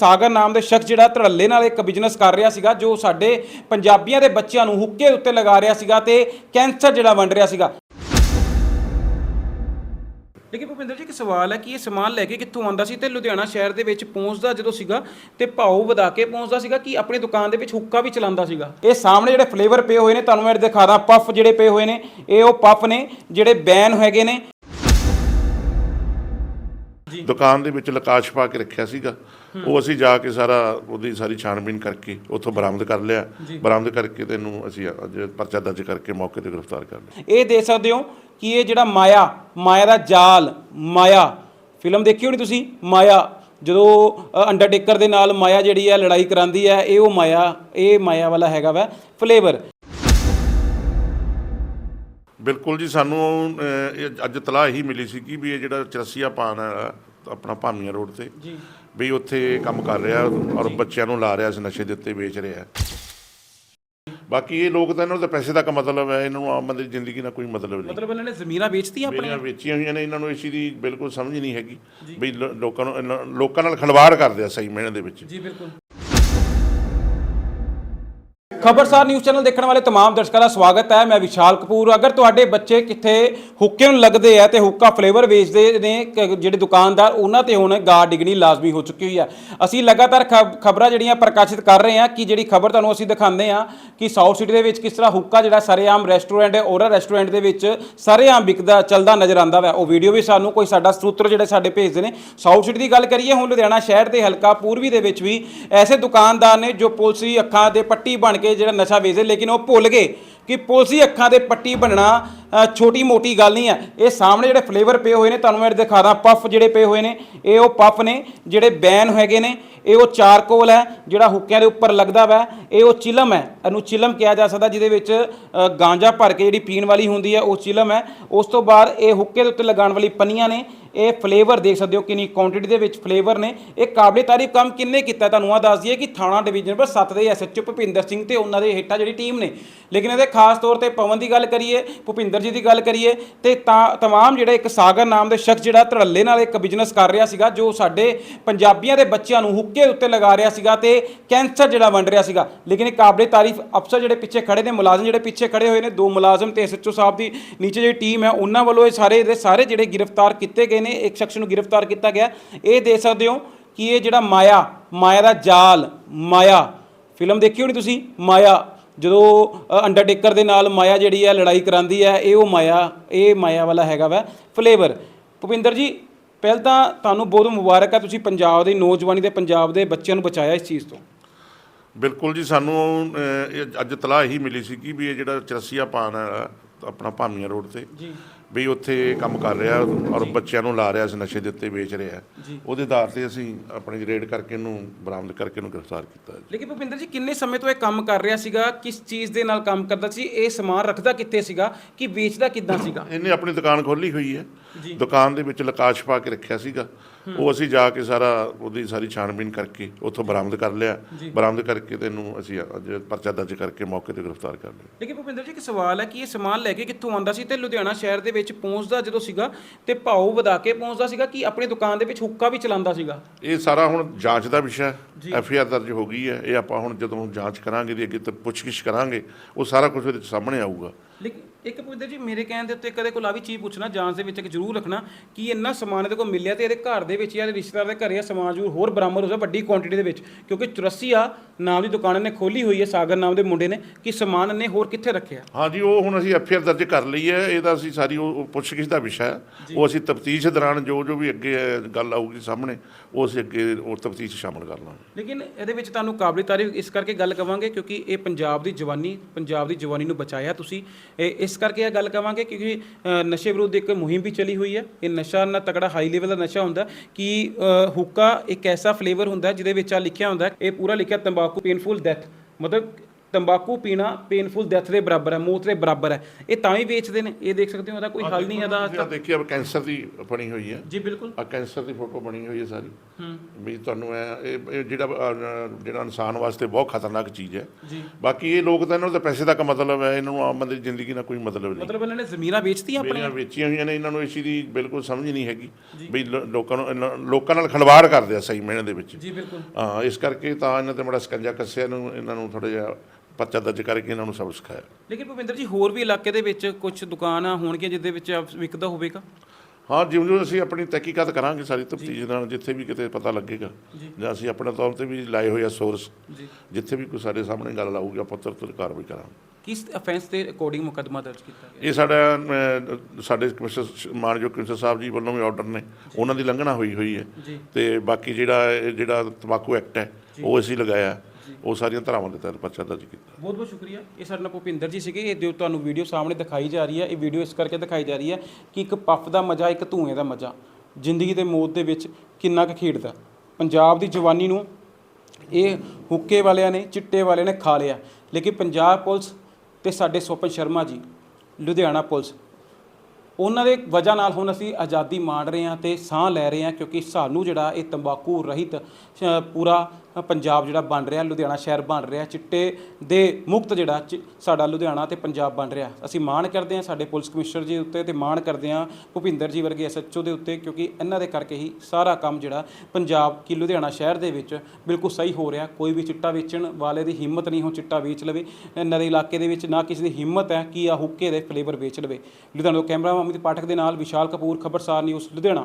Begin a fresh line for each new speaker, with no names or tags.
ਸਾਗਰ ਨਾਮ ਦੇ ਸ਼ਖਸ ਜਿਹੜਾ ਧੜੱਲੇ ਨਾਲ ਇੱਕ ਬਿਜ਼ਨਸ ਕਰ ਰਿਹਾ ਸੀਗਾ ਜੋ ਸਾਡੇ ਪੰਜਾਬੀਆਂ ਦੇ ਬੱਚਿਆਂ ਨੂੰ ਹੁੱਕੇ ਉੱਤੇ ਲਗਾ ਰਿਹਾ ਸੀਗਾ ਤੇ ਕੈਂਸਰ ਜਿਹੜਾ ਵੰਡ ਰਿਹਾ ਸੀਗਾ। ਲੇਕਿਨ ਭੁਪਿੰਦਰ ਜੀ ਇੱਕ ਸਵਾਲ ਹੈ ਕਿ ਇਹ ਸਮਾਨ ਲੈ ਕੇ ਕਿੱਥੋਂ ਆਉਂਦਾ ਸੀ ਤੇ ਲੁਧਿਆਣਾ ਸ਼ਹਿਰ ਦੇ ਵਿੱਚ ਪਹੁੰਚਦਾ ਜਦੋਂ ਸੀਗਾ ਤੇ ਭਾਉ ਵਧਾ ਕੇ ਪਹੁੰਚਦਾ ਸੀਗਾ ਕਿ ਆਪਣੀ ਦੁਕਾਨ ਦੇ ਵਿੱਚ ਹੁੱਕਾ ਵੀ ਚਲਾਉਂਦਾ ਸੀਗਾ? ਇਹ ਸਾਹਮਣੇ ਜਿਹੜੇ ਫਲੇਵਰ ਪਏ ਹੋਏ ਨੇ ਤੁਹਾਨੂੰ ਮੈਂ ਦਿਖਾਦਾ ਪਫ ਜਿਹੜੇ ਪਏ ਹੋਏ ਨੇ ਇਹ ਉਹ ਪਫ ਨੇ ਜਿਹੜੇ ਬੈਨ ਹੈਗੇ ਨੇ।
ਦੁਕਾਨ ਦੇ ਵਿੱਚ ਲਕਾਸ਼ ਪਾ ਕੇ ਰੱਖਿਆ ਸੀਗਾ। ਉਹ ਅਸੀਂ ਜਾ ਕੇ ਸਾਰਾ ਉਹਦੀ ਸਾਰੀ ਛਾਣਬੀਨ ਕਰਕੇ ਉੱਥੋਂ ਬਰਾਮਦ ਕਰ ਲਿਆ। ਬਰਾਮਦ ਕਰਕੇ ਤੈਨੂੰ ਅਸੀਂ ਅੱਜ ਪਰਚਾ ਦਰਜ ਕਰਕੇ ਮੌਕੇ ਤੇ ਗ੍ਰਿਫਤਾਰ ਕਰ ਲਿਆ।
ਇਹ ਦੇਖ ਸਕਦੇ ਹੋ ਕਿ ਇਹ ਜਿਹੜਾ ਮਾਇਆ ਮਾਇਆ ਦਾ ਜਾਲ ਮਾਇਆ ਫਿਲਮ ਦੇਖੀ ਹੋਣੀ ਤੁਸੀਂ? ਮਾਇਆ ਜਦੋਂ ਅੰਡਰਟੇਕਰ ਦੇ ਨਾਲ ਮਾਇਆ ਜਿਹੜੀ ਹੈ ਲੜਾਈ ਕਰਾਂਦੀ ਹੈ ਇਹ ਉਹ ਮਾਇਆ ਇਹ ਮਾਇਆ ਵਾਲਾ ਹੈਗਾ ਵਾ ਫਲੇਵਰ।
ਬਿਲਕੁਲ ਜੀ ਸਾਨੂੰ ਇਹ ਅੱਜ ਤਲਾਹ ਇਹੀ ਮਿਲੀ ਸੀ ਕਿ ਵੀ ਇਹ ਜਿਹੜਾ ਚਰਸੀਆ ਪਾਨ ਹੈ ਆਪਣਾ ਭਾਮੀਆਂ ਰੋਡ ਤੇ
ਜੀ।
ਵੀ ਉੱਥੇ ਕੰਮ ਕਰ ਰਿਹਾ ਔਰ ਬੱਚਿਆਂ ਨੂੰ ਲਾ ਰਿਹਾ ਇਸ ਨਸ਼ੇ ਦੇ ਉੱਤੇ ਵੇਚ ਰਿਹਾ। ਬਾਕੀ ਇਹ ਲੋਕ ਤਾਂ ਇਹਨਾਂ ਨੂੰ ਤਾਂ ਪੈਸੇ ਤੱਕ ਮਤਲਬ ਹੈ ਇਹਨਾਂ ਨੂੰ ਆਮ ਬੰਦੇ ਦੀ ਜ਼ਿੰਦਗੀ ਨਾਲ ਕੋਈ ਮਤਲਬ ਨਹੀਂ।
ਮਤਲਬ ਇਹਨਾਂ ਨੇ ਜ਼ਮੀਰਾਂ ਵੇਚਤੀਆਂ ਆਪਣੀਆਂ?
ਵੇਚੀਆਂ ਹੋਈਆਂ ਨੇ ਇਹਨਾਂ ਨੂੰ ਇਸ ਦੀ ਬਿਲਕੁਲ ਸਮਝ ਨਹੀਂ ਹੈਗੀ ਵੀ ਲੋਕਾਂ ਨੂੰ ਲੋਕਾਂ ਨਾਲ ਖਲਵਾੜ ਕਰਦੇ ਆ ਸਹੀ ਮੈਨੇ ਦੇ ਵਿੱਚ।
ਜੀ ਬਿਲਕੁਲ। ਖਬਰਸਾਰ ਨਿਊਜ਼ ਚੈਨਲ ਦੇਖਣ ਵਾਲੇ तमाम ਦਰਸ਼ਕਾਂ ਦਾ ਸਵਾਗਤ ਹੈ ਮੈਂ ਵਿਸ਼ਾਲ ਕਪੂਰ ਅਗਰ ਤੁਹਾਡੇ ਬੱਚੇ ਕਿੱਥੇ ਹੁੱਕੇ ਨੂੰ ਲੱਗਦੇ ਆ ਤੇ ਹੁੱਕਾ ਫਲੇਵਰ ਵੇਚਦੇ ਨੇ ਕ- ਜਿਹੜੇ ਦੁਕਾਨਦਾਰ ਉਹਨਾਂ ਤੇ ਹੁਣ ਗਾਰਡ ਡਿਗਣੀ ਲਾਜ਼ਮੀ ਹੋ ਚੁੱਕੀ ਹੋਈ ਹੈ ਅਸੀਂ ਲਗਾਤਾਰ ਖਬਰਾਂ ਜਿਹੜੀਆਂ ਪ੍ਰਕਾਸ਼ਿਤ ਕਰ ਰਹੇ ਹਾਂ ਕਿ ਜਿਹੜੀ ਖਬਰ ਤੁਹਾਨੂੰ ਅਸੀਂ ਦਿਖਾਉਂਦੇ ਹਾਂ ਕਿ ਸਾਊਥ ਸਿਟੀ ਦੇ ਵਿੱਚ ਕਿਸ ਤਰ੍ਹਾਂ ਹੁੱਕਾ ਜਿਹੜਾ ਸਰੇਆਮ ਰੈਸਟੋਰੈਂਟ ਹੈ ਔਰਾ ਰੈਸਟੋਰੈਂਟ ਦੇ ਵਿੱਚ ਸਰੇਆਮ ਵਿਕਦਾ ਚੱਲਦਾ ਨਜ਼ਰ ਆਉਂਦਾ ਵਾ ਉਹ ਵੀਡੀਓ ਵੀ ਸਾਨੂੰ ਕੋਈ ਸਾਡਾ ਸੂਤਰ ਜਿਹੜੇ ਸਾਡੇ ਭੇਜਦੇ ਨੇ ਸਾਊਥ ਸਿਟੀ ਦੀ ਗੱਲ ਕਰੀਏ ਹੁਣ ਲੁਧਿਆਣਾ ਸ਼ਹਿਰ ਦੇ ਹਲਕਾ ਪੂਰਬੀ ਦੇ ਵਿੱਚ ਵੀ ਐਸੇ ਦੁਕਾਨਦਾਰ ਨੇ ਜੋ ਪੁਲਸੀ ਅੱਖਾਂ ਦੇ ਪੱਟੀ ਬਣ ਕੇ ਜਿਹੜਾ ਨਸ਼ਾ ਵੇਚਦੇ ਲੇਕਿਨ ਉਹ ਭੁੱਲ ਗਏ ਕਿ ਪੁਲਸੀ ਅੱਖਾਂ ਦੇ ਪੱਟੀ ਬਣਨਾ ਛੋਟੀ ਮੋਟੀ ਗੱਲ ਨਹੀਂ ਹੈ। ਇਹ ਸਾਹਮਣੇ ਜਿਹੜੇ ਫਲੇਵਰ ਪਏ ਹੋਏ ਨੇ, ਤੁਹਾਨੂੰ ਮੈਂ ਦਿਖਾ ਦਾਂ ਪਫ ਜਿਹੜੇ ਪਏ ਹੋਏ ਨੇ, ਇਹ ਉਹ ਪਫ ਨੇ, ਜਿਹੜੇ ਬੈਨ ਹੈਗੇ ਨੇ, ਇਹ ਉਹ ਚਾਰਕੋਲ ਹੈ, ਜਿਹੜਾ ਹੁੱਕਿਆਂ ਦੇ ਉੱਪਰ ਲੱਗਦਾ ਵਾ, ਇਹ ਉਹ ਚਿਲਮ ਹੈ, ਇਹਨੂੰ ਚਿਲਮ ਕਿਹਾ ਜਾ ਸਕਦਾ, ਜਿਹਦੇ ਵਿੱਚ ਗਾਂਜਾ ਭਰ ਕੇ ਜਿਹੜੀ ਪੀਣ ਵਾਲੀ ਹੁੰਦੀ ਹੈ, ਉਹ ਚਿਲਮ ਹੈ। ਉਸ ਤੋਂ ਬਾਅਦ ਇਹ ਹੁੱਕੇ ਦੇ ਉੱਤੇ ਲਗਾਉਣ ਵਾਲੀ ਪੰਨੀਆਂ ਨੇ, ਇਹ ਫਲੇਵਰ ਦੇਖ ਸਕਦੇ ਹੋ ਕਿੰਨੀ ਕੁਆਂਟੀਟੀ ਦੇ ਵਿੱਚ ਫਲੇਵਰ ਨੇ। ਇਹ ਕਾਬਲੇ ਤਾਰੀਫ ਕੰਮ ਕਿੰਨੇ ਕੀਤਾ ਤੁਹਾਨੂੰ ਆ ਦੱਸ ਦਈਏ ਕਿ ਥਾਣਾ ਡਿਵੀਜ਼ਨ ਪਰ 7 ਦੇ ਐਸਐਚਓ ਭੁਪਿੰਦਰ ਸਿੰਘ ਤੇ ਉਹਨਾਂ ਦੇ ਹੇਠਾਂ ਜਿਹੜੀ ਟੀਮ ਨੇ। ਲੇਕਿਨ ਇਹਦੇ ਖਾਸ ਤੌਰ ਤੇ ਪਵਨ ਦੀ ਗੱਲ ਕਰੀਏ, ਭੁਪਿੰਦਰ ਜੀ ਦੀ ਗੱਲ ਕਰੀਏ ਤੇ ਤਾਂ तमाम ਜਿਹੜੇ ਇੱਕ ਸਾਗਰ ਨਾਮ ਦੇ ਸ਼ਖਸ ਜਿਹੜਾ ਧੜੱਲੇ ਨਾਲ ਇੱਕ ਬਿਜ਼ਨਸ ਕਰ ਰਿਹਾ ਸੀਗਾ ਜੋ ਸਾਡੇ ਪੰਜਾਬੀਆਂ ਦੇ ਬੱਚਿਆਂ ਨੂੰ ਹੁੱਕੇ ਉੱਤੇ ਲਗਾ ਰਿਹਾ ਸੀਗਾ ਤੇ ਕੈਂਸਰ ਜਿਹੜਾ ਵੰਡ ਰਿਹਾ ਸੀਗਾ ਲੇਕਿਨ ਇਹ ਕਾਬਲੇ ਤਾਰੀਫ ਅਫਸਰ ਜਿਹੜੇ ਪਿੱਛੇ ਖੜੇ ਨੇ ਮੁਲਾਜ਼ਮ ਜਿਹੜੇ ਪਿੱਛੇ ਖੜੇ ਹੋਏ ਨੇ ਦੋ ਮੁਲਾਜ਼ਮ ਤੇ ਐਸਐਚਓ ਸਾਹਿਬ ਦੀ ਨੀਚੇ ਜਿਹੜੀ ਟੀਮ ਹੈ ਉਹਨਾਂ ਵੱਲੋਂ ਇਹ ਸਾਰੇ ਦੇ ਸਾਰੇ ਜਿਹੜੇ ਗ੍ਰਿਫਤਾਰ ਕੀਤੇ ਗਏ ਨੇ ਇੱਕ ਸ਼ਖਸ ਨੂੰ ਗ੍ਰਿਫਤਾਰ ਕੀਤਾ ਗਿਆ ਇਹ ਦੇਖ ਸਕਦੇ ਹੋ ਕਿ ਇਹ ਜਿਹੜਾ ਮਾਇਆ ਮਾਇਆ ਦਾ ਜਾਲ ਮਾਇਆ ਫਿਲਮ ਦੇਖੀ ਹੋਣੀ ਤੁਸੀਂ ਮਾਇਆ ਜਦੋਂ ਅੰਡਰਟੇਕਰ ਦੇ ਨਾਲ ਮਾਇਆ ਜਿਹੜੀ ਹੈ ਲੜਾਈ ਕਰਾਂਦੀ ਹੈ ਇਹ ਉਹ ਮਾਇਆ ਇਹ ਮਾਇਆ ਵਾਲਾ ਹੈਗਾ ਵਾ ਫਲੇਵਰ ਭੁਪਿੰਦਰ ਜੀ ਪਹਿਲ ਤਾਂ ਤੁਹਾਨੂੰ ਬਹੁਤ ਮੁਬਾਰਕ ਹੈ ਤੁਸੀਂ ਪੰਜਾਬ ਦੀ ਨੌਜਵਾਨੀ ਦੇ ਪੰਜਾਬ ਦੇ ਬੱਚਿਆਂ ਨੂੰ ਬਚਾਇਆ ਇਸ ਚੀਜ਼ ਤੋਂ।
ਬਿਲਕੁਲ ਜੀ ਸਾਨੂੰ ਅੱਜ ਤਲਾਹ ਇਹੀ ਮਿਲੀ ਸੀ ਕਿ ਵੀ ਇਹ ਜਿਹੜਾ ਚਰਸੀਆ ਪਾਨ ਹੈ ਆਪਣਾ ਭਾਮੀਆਂ ਰੋਡ ਤੇ
ਜੀ।
ਵੀ ਉੱਥੇ ਕੰਮ ਕਰ ਰਿਹਾ ਔਰ ਬੱਚਿਆਂ ਨੂੰ ਲਾ ਰਿਹਾ ਇਸ ਨਸ਼ੇ ਦੇ ਉੱਤੇ ਵੇਚ ਰਿਹਾ। ਉਹਦੇ ਆਧਾਰ ਤੇ ਅਸੀਂ ਆਪਣੀ ਰੇਡ ਕਰਕੇ ਇਹਨੂੰ ਬਰਾਮਦ ਕਰਕੇ ਇਹਨੂੰ ਗ੍ਰਿਫਤਾਰ ਕੀਤਾ
ਲੇਕਿਨ ਭੁਪਿੰਦਰ ਜੀ ਕਿੰਨੇ ਸਮੇਂ ਤੋਂ ਇਹ ਕੰਮ ਕਰ ਰਿਹਾ ਸੀਗਾ? ਕਿਸ ਚੀਜ਼ ਦੇ ਨਾਲ ਕੰਮ ਕਰਦਾ ਸੀ? ਇਹ ਸਮਾਨ ਰੱਖਦਾ ਕਿੱਥੇ ਸੀਗਾ? ਕਿ ਵੇਚਦਾ ਕਿੱਦਾਂ ਸੀਗਾ?
ਇਹਨੇ ਆਪਣੀ ਦੁਕਾਨ ਖੋਲੀ ਹੋਈ ਹੈ। ਦੁਕਾਨ ਦੇ ਵਿੱਚ ਲਕਾਸ਼ ਪਾ ਕੇ ਰੱਖਿਆ ਸੀਗਾ। ਉਹ ਅਸੀਂ ਜਾ ਕੇ ਸਾਰਾ ਉਹਦੀ ਸਾਰੀ ਛਾਣਬੀਨ ਕਰਕੇ ਉੱਥੋਂ ਬਰਾਮਦ ਕਰ ਲਿਆ। ਬਰਾਮਦ ਕਰਕੇ ਤੈਨੂੰ ਅਸੀਂ ਅੱਜ ਪਰਚਾ ਦਰਜ ਕਰਕੇ ਮੌਕੇ ਤੇ ਗ੍ਰਿਫਤਾਰ ਕਰ ਲਿਆ।
ਲੇਕਿਨ ਭੁਪਿੰਦਰ ਜੀ ਇੱਕ ਸਵਾਲ ਹੈ ਕਿ ਇਹ ਸਮਾਨ ਲੈ ਕੇ ਕਿੱਥੋਂ ਆਉਂਦਾ ਸੀ? ਤੇ ਲੁਧਿਆਣਾ ਸ਼ਹਿਰ ਦੇ ਵਿੱਚ ਪਹੁੰਚਦਾ ਜਦੋਂ ਸੀਗਾ ਤੇ ਭਾਉ ਵਧਾ ਕੇ ਪਹੁੰਚਦਾ ਸੀਗਾ ਕਿ ਆਪਣੀ ਦੁਕਾਨ ਦੇ ਵਿੱਚ ਹੁੱਕਾ ਵੀ ਚਲਾਉਂਦਾ ਸੀਗਾ?
ਇਹ ਸਾਰਾ ਹੁਣ ਜਾਂਚ ਦਾ ਵਿਸ਼ਾ ਐਫ ਆਈ ਆਰ ਦਰਜ ਹੋ ਗਈ ਹੈ। ਇਹ ਆਪਾਂ ਹੁਣ ਜਦੋਂ ਜਾਂਚ ਕਰਾਂਗੇ ਦੀ ਅੱਗੇ ਤੇ ਪੁੱਛਗਿੱਛ ਕਰਾਂਗੇ ਉਹ ਸਾਰਾ ਕੁਝ ਇਹਦੇ 'ਚ ਸਾਹਮਣੇ ਆਊਗਾ।
ਲੇਕਿਨ ਇੱਕ ਪੁੱਛਦੇ ਜੀ ਮੇਰੇ ਕਹਿਣ ਦੇ ਉੱਤੇ ਕਦੇ ਕੋਲ ਆ ਵੀ ਚੀਜ਼ ਪੁੱਛਣਾ ਜਾਂਚ ਦੇ ਵਿੱਚ ਇੱਕ ਜ਼ਰੂਰ ਰੱਖਣਾ ਕਿ ਇੰਨਾ ਸਮਾਨ ਇਹਦੇ ਕੋਲ ਮਿਲਿਆ ਤੇ ਇਹਦੇ ਘਰ ਦੇ ਵਿੱਚ ਜਾਂ ਇਹਦੇ ਰਿਸ਼ਤੇਦਾਰ ਦੇ ਘਰੇ ਆ ਸਮਾਨ ਜ਼ਰੂਰ ਹੋਰ ਬਰਾਮਦ ਹੋ ਜਾ ਵੱਡੀ ਕੁਆਂਟੀਟੀ ਦੇ ਵਿੱਚ। ਕਿਉਂਕਿ 84 ਆ ਨਾਮ ਦੀ ਦੁਕਾਨ ਇਹਨੇ ਖੋਲੀ ਹੋਈ ਹੈ ਸਾਗਰ ਨਾਮ ਦੇ ਮੁੰਡੇ ਨੇ ਕਿ ਸਮਾਨ ਇਹਨੇ ਹੋਰ ਕਿੱਥੇ ਰੱਖਿਆ?
ਹਾਂਜੀ ਉਹ ਹੁਣ ਅਸੀਂ ਐਫ ਆਈ ਆਰ ਦਰਜ ਕਰ ਲਈ ਹੈ ਇਹਦਾ ਅਸੀਂ ਸਾਰੀ ਉਹ ਪੁੱਛਗਿੱਛ ਦਾ ਵਿਸ਼ਾ ਹੈ। ਉਹ ਅਸੀਂ ਤਫਤੀਸ਼ ਦੌਰਾਨ ਜੋ ਜੋ ਵੀ ਅੱਗੇ ਗੱਲ ਆਊਗੀ ਸਾਹਮਣੇ ਉਹ ਅਸੀਂ ਅੱਗੇ ਉਹ ਤਫਤੀਸ਼ ਸ਼ਾਮਲ ਕਰ ਲਾਂਗੇ।
ਲੇਕਿਨ ਇਹਦੇ ਵਿੱਚ ਤੁਹਾਨੂੰ ਕਾਬਲੇ ਤਾਰੀਫ ਇਸ ਕਰਕੇ ਗੱਲ ਕਵਾਂਗੇ ਕਿਉਂਕਿ ਇਹ ਪੰਜਾਬ ਦੀ ਜਵਾਨੀ ਪੰਜਾਬ ਦੀ ਜਵਾਨੀ ਨੂੰ ਬਚਾਇਆ ਤੁਸੀਂ। ਇਸ ਕਰਕੇ ਇਹ ਗੱਲ ਕਵਾਂਗੇ ਕਿਉਂਕਿ ਨਸ਼ੇ ਵਿਰੁੱਧ ਇੱਕ ਮੁਹਿੰਮ ਵੀ ਚਲੀ ਹੋਈ ਹੈ। ਇਹ ਨਸ਼ਾ ਨਾ ਤਕੜਾ ਹਾਈ ਲੈਵਲ ਦਾ ਨਸ਼ਾ ਹੁੰਦਾ ਕਿ ਹੁੱਕਾ ਇੱਕ ਐਸਾ ਫਲੇਵਰ ਹੁੰਦਾ ਜਿਹਦੇ ਵਿੱਚ ਆ ਲਿਖਿਆ ਹੁੰਦਾ, ਇਹ ਪੂਰਾ ਲਿਖਿਆ ਤੰਬਾਕੂ ਪੇਨਫੁਲ ਡੈਥ ਮਤਲਬ ਤੰਬਾਕੂ ਪੀਣਾ ਪੇਨਫੁਲ ਡੈਥ ਦੇ ਬਰਾਬਰ ਹੈ ਮੌਤ ਦੇ ਬਰਾਬਰ ਹੈ। ਇਹ ਤਾਂ ਹੀ ਵੇਚਦੇ ਨੇ। ਇਹ ਦੇਖ ਸਕਦੇ ਹੋ ਇਹਦਾ ਕੋਈ ਹੱਲ ਨਹੀਂ ਇਹਦਾ
ਤੁਸੀਂ ਆਹ ਦੇਖਿਆ ਕੈਂਸਰ ਦੀ ਬਣੀ ਹੋਈ ਹੈ।
ਜੀ ਬਿਲਕੁਲ।
ਆ ਕੈਂਸਰ ਦੀ ਫੋਟੋ ਬਣੀ ਹੋਈ ਹੈ ਸਾਰੀ।
ਹੂੰ।
ਵੀ ਤੁਹਾਨੂੰ ਇਹ ਇਹ- ਜਿਹੜਾ ਜਿਹੜਾ ਇਨਸਾਨ ਵਾਸਤੇ ਬਹੁਤ ਖਤਰਨਾਕ ਚੀਜ਼ ਹੈ।
ਜੀ।
ਬਾਕੀ ਇਹ ਲੋਕ ਤਾਂ ਇਹਨਾਂ ਨੂੰ ਤਾਂ ਪੈਸੇ ਤੱਕ ਮਤਲਬ ਹੈ ਇਹਨਾਂ ਨੂੰ ਆਮ ਬੰਦੇ ਦੀ ਜ਼ਿੰਦਗੀ ਨਾਲ ਕੋਈ ਮਤਲਬ ਨਹੀਂ।
ਮਤਲਬ ਇਹਨਾਂ ਨੇ ਜ਼ਮੀਰਾਂ ਵੇਚਤੀਆਂ ਆਪਣੀਆਂ?
ਮੇਰੀਆਂ ਵੇਚੀਆਂ ਹੋਈਆਂ ਨੇ ਇਹਨਾਂ ਨੂੰ ਇਸ ਚੀਜ਼ ਦੀ ਬਿਲਕੁਲ ਸਮਝ ਨਹੀਂ ਹੈਗੀ। ਵੀ ਲੋਕਾਂ ਨੂੰ ਲੋਕਾਂ ਨਾਲ ਖਲਵਾੜ ਕਰਦੇ ਆ ਸਹੀ ਮੈਨੇ ਦੇ ਵਿੱਚ।
ਜੀ ਬਿਲਕੁਲ।
ਹਾਂ ਇਸ ਕਰਕੇ ਤਾਂ ਇਹਨਾਂ ਤੇ ਬੜਾ ਸਕੰਜਾ ਕੱਸਿਆ ਨੂੰ ਇਹਨਾਂ ਨੂੰ ਥੋੜਾ ਜਿਹਾ ਪਰਚਾ ਦਰਜ ਕਰਕੇ ਇਹਨਾਂ ਨੂੰ ਸਬਕ ਸਿਖਾਇਆ।
ਲੇਕਿਨ ਭੁਪਿੰਦਰ ਜੀ ਹੋਰ ਵੀ ਇਲਾਕੇ ਦੇ ਵਿੱਚ ਕੁਝ ਦੁਕਾਨਾਂ ਹੋਣਗੀਆਂ ਜਿਹਦੇ ਵਿੱਚ ਵਿਕਦਾ ਹੋਵੇਗਾ?
ਹਾਂ ਜਿਉਂ ਜਿਉਂ ਅਸੀਂ ਆਪਣੀ ਤਹਿਕੀਕਾਤ ਕਰਾਂਗੇ ਸਾਰੀ ਤਫਤੀਸ਼ ਨਾਲ ਜਿੱਥੇ ਵੀ ਕਿਤੇ ਪਤਾ ਲੱਗੇਗਾ। ਜਾਂ। ਅਸੀਂ ਆਪਣੇ ਤੌਰ ਤੇ ਵੀ ਲਾਏ ਹੋਏ ਆ ਸੋਰਸ ਜਿੱਥੇ ਵੀ ਕੋਈ ਸਾਡੇ ਸਾਹਮਣੇ ਗੱਲ ਆਊਗੀ ਆਪਾਂ ਤੁਰੰਤ ਕਾਰਵਾਈ ਕਰਾਂਗੇ।
ਕਿਸ ਅਫੈਂਸ ਦੇ ਅਕੋਰਡਿੰਗ ਮੁਕੱਦਮਾ ਦਰਜ ਕੀਤਾ ਗਿਆ?
ਇਹ ਸਾਡਾ ਸਾਡੇ ਕਮਿਸ਼ਨਰ ਮਾਨਯੋਗ ਕਮਿਸ਼ਨਰ ਸਾਹਿਬ ਜੀ ਵੱਲੋਂ ਵੀ ਆਰਡਰ ਨੇ। ਉਹਨਾਂ ਦੀ ਲੰਘਣਾ ਹੋਈ ਹੋਈ ਹੈ। ਤੇ ਬਾਕੀ ਜਿਹੜਾ ਜਿਹੜਾ ਤੰਬਾਕੂ ਐਕਟ ਹੈ ਉਹ ਅਸੀਂ ਲਗਾਇਆ। ਉਹ ਸਾਰੀਆਂ ਧਾਰਾਵਾਂ ਦੇ ਤਹਿਤ ਪਰਚਾ ਦਰਜ ਕੀਤਾ।
ਬਹੁਤ ਬਹੁਤ ਸ਼ੁਕਰੀਆ। ਇਹ ਸਾਡੇ ਨਾਲ ਭੁਪਿੰਦਰ ਜੀ ਸੀਗੇ। ਇਹ ਜੋ ਤੁਹਾਨੂੰ ਵੀਡੀਓ ਸਾਹਮਣੇ ਦਿਖਾਈ ਜਾ ਰਹੀ ਹੈ। ਇਹ ਵੀਡੀਓ ਇਸ ਕਰਕੇ ਦਿਖਾਈ ਜਾ ਰਹੀ ਹੈ ਕਿ ਇੱਕ ਪੱਫ ਦਾ ਮਜ਼ਾ, ਇੱਕ ਧੂਏ ਦਾ ਮਜ਼ਾ, ਜ਼ਿੰਦਗੀ ਦੇ ਮੌਤ ਦੇ ਵਿੱਚ ਕਿੰਨਾ ਕੁ ਖੇਡਦਾ। ਪੰਜਾਬ ਦੀ ਜਵਾਨੀ ਨੂੰ ਇਹ ਹੁੱਕੇ ਵਾਲਿਆਂ ਨੇ, ਚਿੱਟੇ ਵਾਲਿਆਂ ਨੇ ਖਾ ਲਿਆ। ਲੇਕਿਨ ਪੰਜਾਬ ਪੁਲਿਸ ਤੇ ਸਾਡੇ ਸੋਪਨ ਸ਼ਰਮਾ ਜੀ, ਲੁਧਿਆਣਾ ਪੁਲਿਸ, ਉਹਨਾਂ ਦੇ ਵਜ੍ਹਾ ਨਾਲ ਹੁਣ ਅਸੀਂ ਆਜ਼ਾਦੀ ਮਾਣ ਰਹੇ ਹਾਂ ਤੇ ਸਾਹ ਲੈ ਰਹੇ ਹਾਂ ਕਿਉਂਕਿ ਸਾਨੂੰ ਜਿਹੜਾ ਇਹ ਤੰਬਾਕੂ ਰਹਿਤ ਪੂਰਾ ਪੰਜਾਬ ਜਿਹੜਾ ਬਣ ਰਿਹਾ, ਲੁਧਿਆਣਾ ਸ਼ਹਿਰ ਬਣ ਰਿਹਾ, ਚਿੱਟੇ ਦੇ ਮੁਕਤ ਜਿਹੜਾ ਚਿ- ਸਾਡਾ ਲੁਧਿਆਣਾ ਤੇ ਪੰਜਾਬ ਬਣ ਰਿਹਾ। ਅਸੀਂ ਮਾਣ ਕਰਦੇ ਹਾਂ ਸਾਡੇ ਪੁਲਿਸ ਕਮਿਸ਼ਨਰ ਜੀ ਉੱਤੇ ਤੇ ਮਾਣ ਕਰਦੇ ਹਾਂ ਭੁਪਿੰਦਰ ਜੀ ਵਰਗੇ ਐਸਐਚਓ ਦੇ ਉੱਤੇ, ਕਿਉਂਕਿ ਇਹਨਾਂ ਦੇ ਕਰਕੇ ਹੀ ਸਾਰਾ ਕੰਮ ਜਿਹੜਾ ਪੰਜਾਬ ਕੀ ਲੁਧਿਆਣਾ ਸ਼ਹਿਰ ਦੇ ਵਿੱਚ ਬਿਲਕੁਲ ਸਹੀ ਹੋ ਰਿਹਾ। ਕੋਈ ਵੀ ਚਿੱਟਾ ਵੇਚਣ ਵਾਲੇ ਦੀ ਹਿੰਮਤ ਨਹੀਂ ਹੋ ਚਿੱਟਾ ਵੇਚ ਲਵੇ। ਇਹਨਾਂ ਦੇ ਇਲਾਕੇ ਦੇ ਵਿੱਚ ਨਾ ਕਿਸੇ ਦੀ ਹਿੰਮਤ ਹੈ ਕਿ ਆ ਹੁੱਕੇ ਦੇ ਫਲੇਵਰ ਵੇਚ ਲਵੇ। ਲੁਧਿਆਣਾ ਤੋਂ ਕੈਮਰਾ ਅਮਿਤ ਪਾਠਕ ਦੇ ਨਾਲ ਵਿਸ਼ਾਲ ਕਪੂਰ, ਖਬਰਸਾਰ ਨਿਊਜ਼, ਲੁਧਿਆਣਾ।